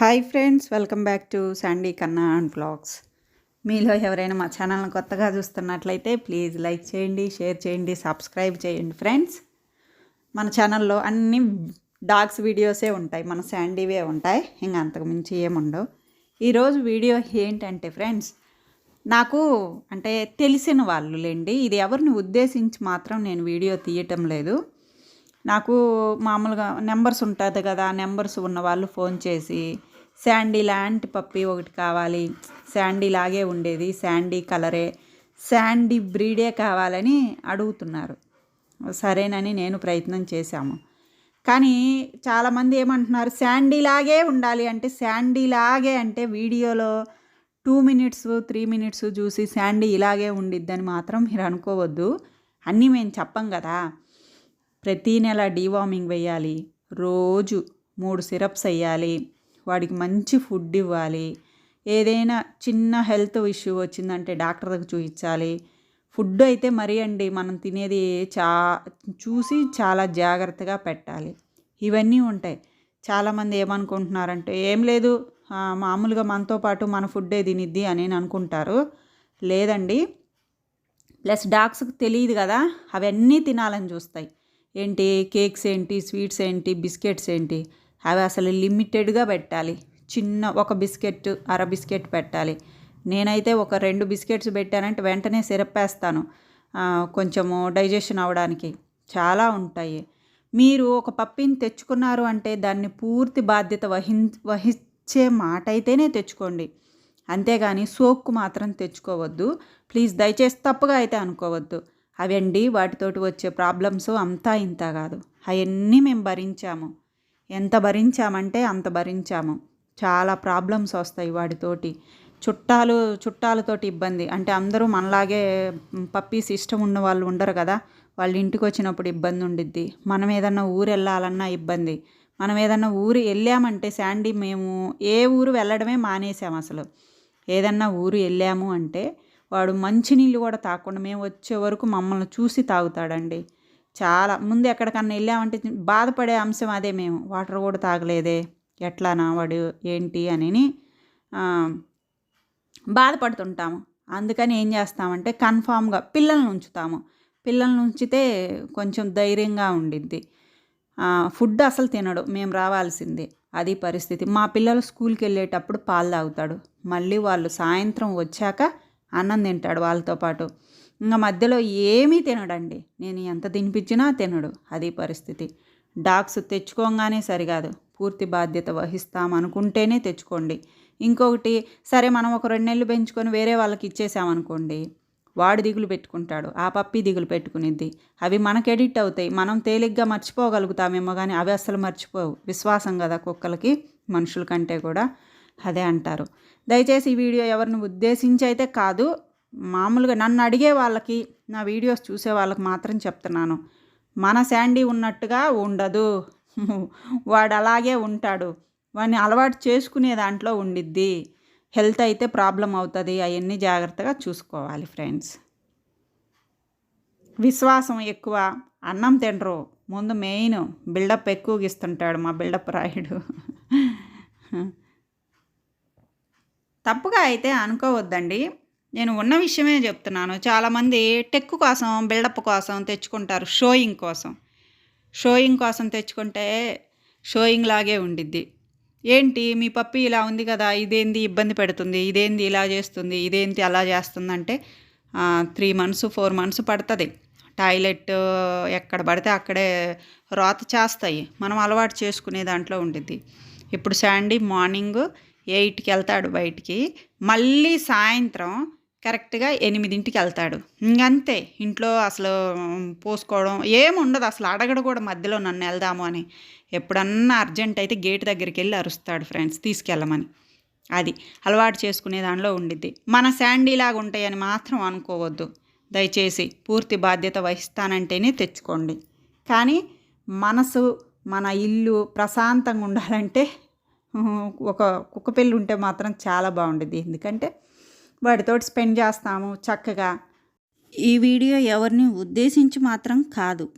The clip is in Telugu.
Hi friends welcome back to Sandy Kanna and blogs మీలో ఎవరైనా మా ఛానల్ని కొత్తగా చూస్తున్నట్లయితే ప్లీజ్ లైక్ చేయండి షేర్ చేయండి సబ్స్క్రైబ్ చేయండి ఫ్రెండ్స్ మన ఛానల్లో అన్ని డాగ్స్ వీడియోసే ఉంటాయి మన శాండీవే ఉంటాయి ఇంకా అంతకుమించి ఏముండవు ఈరోజు వీడియో ఏంటంటే ఫ్రెండ్స్ నాకు అంటే తెలిసిన వాళ్ళు లేండి ఇది ఎవరిని ఉద్దేశించి మాత్రం నేను వీడియో తీయటం లేదు. నాకు మామూలుగా నెంబర్స్ ఉంటుంది కదా నెంబర్స్ ఉన్న వాళ్ళు ఫోన్ చేసి శాండీ లాంటి పప్పి ఒకటి కావాలి. శాండీ లాగే ఉండేది. శాండీ కలరే. శాండీ బ్రీడే కావాలని అడుగుతున్నారు. సరేనని నేను ప్రయత్నం చేశాము. కానీ చాలామంది ఏమంటున్నారు శాండీ లాగే ఉండాలి అంటే శాండీ లాగే అంటే వీడియోలో టూ మినిట్స్ త్రీ మినిట్స్ చూసి శాండీ ఇలాగే ఉండిద్దని మాత్రం మీరు అనుకోవద్దు. అన్నీ మేము చెప్పం కదా. ప్రతీ నెల డీవార్మింగ్ వేయాలి. రోజు మూడు సిరప్స్ వేయాలి. వాడికి మంచి ఫుడ్ ఇవ్వాలి. ఏదైనా చిన్న హెల్త్ ఇష్యూ వచ్చిందంటే డాక్టర్ దగ్గర చూపించాలి ఫుడ్ అయితే మరీ అండి మనం తినేది చా చూసి చాలా జాగ్రత్తగా పెట్టాలి. ఇవన్నీ ఉంటాయి. చాలామంది ఏమనుకుంటున్నారంటే ఏం లేదు మామూలుగా మనతో పాటు మన ఫుడ్డే తినిద్ది అని అనుకుంటారు. లేదండి. ప్లస్ డాగ్స్కి తెలియదు కదా అవన్నీ తినాలని చూస్తాయి. ఏంటి కేక్స్ ఏంటి స్వీట్స్ ఏంటి బిస్కెట్స్ ఏంటి అవి అసలు లిమిటెడ్గా పెట్టాలి. చిన్న ఒక బిస్కెట్ అర బిస్కెట్ పెట్టాలి. నేనైతే ఒక రెండు బిస్కెట్స్ పెట్టానంటే వెంటనే సిరప్ వేస్తాను కొంచెము డైజెషన్ అవ్వడానికి. చాలా ఉంటాయి. మీరు ఒక పప్పిని తెచ్చుకున్నారు అంటే దాన్ని పూర్తి బాధ్యత వహి వహించే మాట అయితేనే తెచ్చుకోండి. అంతేగాని సోక్కు మాత్రం తెచ్చుకోవద్దు. ప్లీజ్ దయచేసి తప్పుగా అయితే అనుకోవద్దు. అవండి వాటితోటి వచ్చే ప్రాబ్లమ్స్ అంతా ఇంత కాదు. అవన్నీ మేము భరించాము. ఎంత భరించామంటే అంత భరించాము. చాలా ప్రాబ్లమ్స్ వస్తాయి వాడితోటి. చుట్టాలు చుట్టాలతోటి ఇబ్బంది. అంటే అందరూ మనలాగే పప్పీస్ ఇష్టం ఉన్న వాళ్ళు ఉండరు కదా. వాళ్ళ ఇంటికి వచ్చినప్పుడు ఇబ్బంది ఉండిద్ది. మనం ఏదన్నా ఊరు వెళ్ళాలన్నా ఇబ్బంది. మనం ఏదన్నా ఊరు వెళ్ళామంటే శాండీ మేము ఏ ఊరు వెళ్ళడమే మానేసాం అసలు. ఏదన్నా ఊరు వెళ్ళాము అంటే వాడు మంచినీళ్ళు కూడా తాగకుండా మేము వచ్చే వరకు మమ్మల్ని చూసి తాగుతాడండి. చాలా. ముందు ఎక్కడికన్నా వెళ్ళామంటే బాధపడే అంశం అదే మేము. వాటర్ కూడా తాగలేదే. ఎట్లానా వాడు? ఏంటి? అని బాధపడుతుంటాము. అందుకని ఏం చేస్తామంటే కన్ఫామ్గా పిల్లల్ని ఉంచుతాము. పిల్లల్ని ఉంచితే కొంచెం ధైర్యంగా ఉండిద్ది. ఫుడ్ అసలు తినడు. మేము రావాల్సిందే. అది పరిస్థితి. మా పిల్లలు స్కూల్కి వెళ్ళేటప్పుడు పాలు తాగుతాడు. మళ్ళీ వాళ్ళు సాయంత్రం వచ్చాక అన్నం తింటాడు వాళ్ళతో పాటు. ఇంకా మధ్యలో ఏమీ తినడండి. నేను ఎంత తినిపించినా తినడు అది పరిస్థితి. డాగ్స్ తెచ్చుకోగానే సరికాదు పూర్తి బాధ్యత వహిస్తామనుకుంటేనే తెచ్చుకోండి. ఇంకొకటి సరే మనం ఒక రెండు నెలలు పెంచుకొని వేరే వాళ్ళకి ఇచ్చేసామనుకోండి వాడు దిగులు పెట్టుకుంటాడు. ఆ పప్పి దిగులు పెట్టుకునిద్ది. అవి మనకు ఎడిట్ అవుతాయి. మనం తేలిగ్గా మర్చిపోగలుగుతామేమో కానీ అవి అస్సలు మర్చిపోవు. విశ్వాసం కదా కుక్కలకి మనుషుల కంటే కూడా. అదే అంటారు. దయచేసి ఈ వీడియో ఎవరిని ఉద్దేశించి అయితే కాదు మామూలుగా నన్ను అడిగే వాళ్ళకి నా వీడియోస్ చూసే వాళ్ళకి మాత్రం చెప్తున్నాను. మన శాండీ ఉన్నట్టుగా ఉండదు. వాడు అలాగే ఉంటాడు. వాడిని అలవాటు చేసుకునే దాంట్లో ఉండిద్ది. హెల్త్ అయితే ప్రాబ్లం అవుతుంది. అవన్నీ జాగ్రత్తగా చూసుకోవాలి ఫ్రెండ్స్. విశ్వాసం ఎక్కువ. అన్నం తినరు. ముందు మెయిన్ బిల్డప్ ఎక్కువగా ఇస్తుంటాడు మా బిల్డప్ రాయుడు. తప్పుగా అయితే అనుకోవద్దండి. నేను ఉన్న విషయమే చెప్తున్నాను. చాలామంది టెక్ కోసం బిల్డప్ కోసం తెచ్చుకుంటారు. షోయింగ్ కోసం. షోయింగ్ కోసం తెచ్చుకుంటే షోయింగ్ లాగే ఉండిద్ది. ఏంటి? మీ పప్పి ఇలా ఉంది కదా ఇదేంది ఇబ్బంది పెడుతుంది ఇదేంది ఇలా చేస్తుంది ఇదేంటి అలా చేస్తుందంటే త్రీ మంత్స్ ఫోర్ మంత్స్ పడుతుంది. టాయిలెట్ ఎక్కడ పడితే అక్కడే రోత చేస్తాయి. మనం అలవాటు చేసుకునే దాంట్లో ఉండిద్ది. ఇప్పుడు శాండీ మార్నింగ్ ఎయిట్కి వెళ్తాడు బయటికి. మళ్ళీ సాయంత్రం కరెక్ట్గా ఎనిమిదింటికి వెళ్తాడు. ఇంకంతే. ఇంట్లో అసలు పోసుకోవడం ఏముండదు. అసలు అడగడు కూడా మధ్యలో నన్ను వెళ్దాము అని. ఎప్పుడన్నా అర్జెంట్ అయితే గేట్ దగ్గరికి వెళ్ళి అరుస్తాడు ఫ్రెండ్స్ తీసుకెళ్ళమని. అది అలవాటు చేసుకునే దానిలో ఉండిద్ది. మన శాండీలాగా ఉంటాయని మాత్రం అనుకోవద్దు. దయచేసి పూర్తి బాధ్యత వహిస్తానంటేనే తెచ్చుకోండి. కానీ మనసు మన ఇల్లు ప్రశాంతంగా ఉండాలంటే ఒక కుక్కపిల్లి ఉంటే మాత్రం చాలా బాగుండేది ఎందుకంటే వాటితోటి స్పెండ్ చేస్తాము చక్కగా. ఈ వీడియో ఎవరిని ఉద్దేశించి మాత్రం కాదు.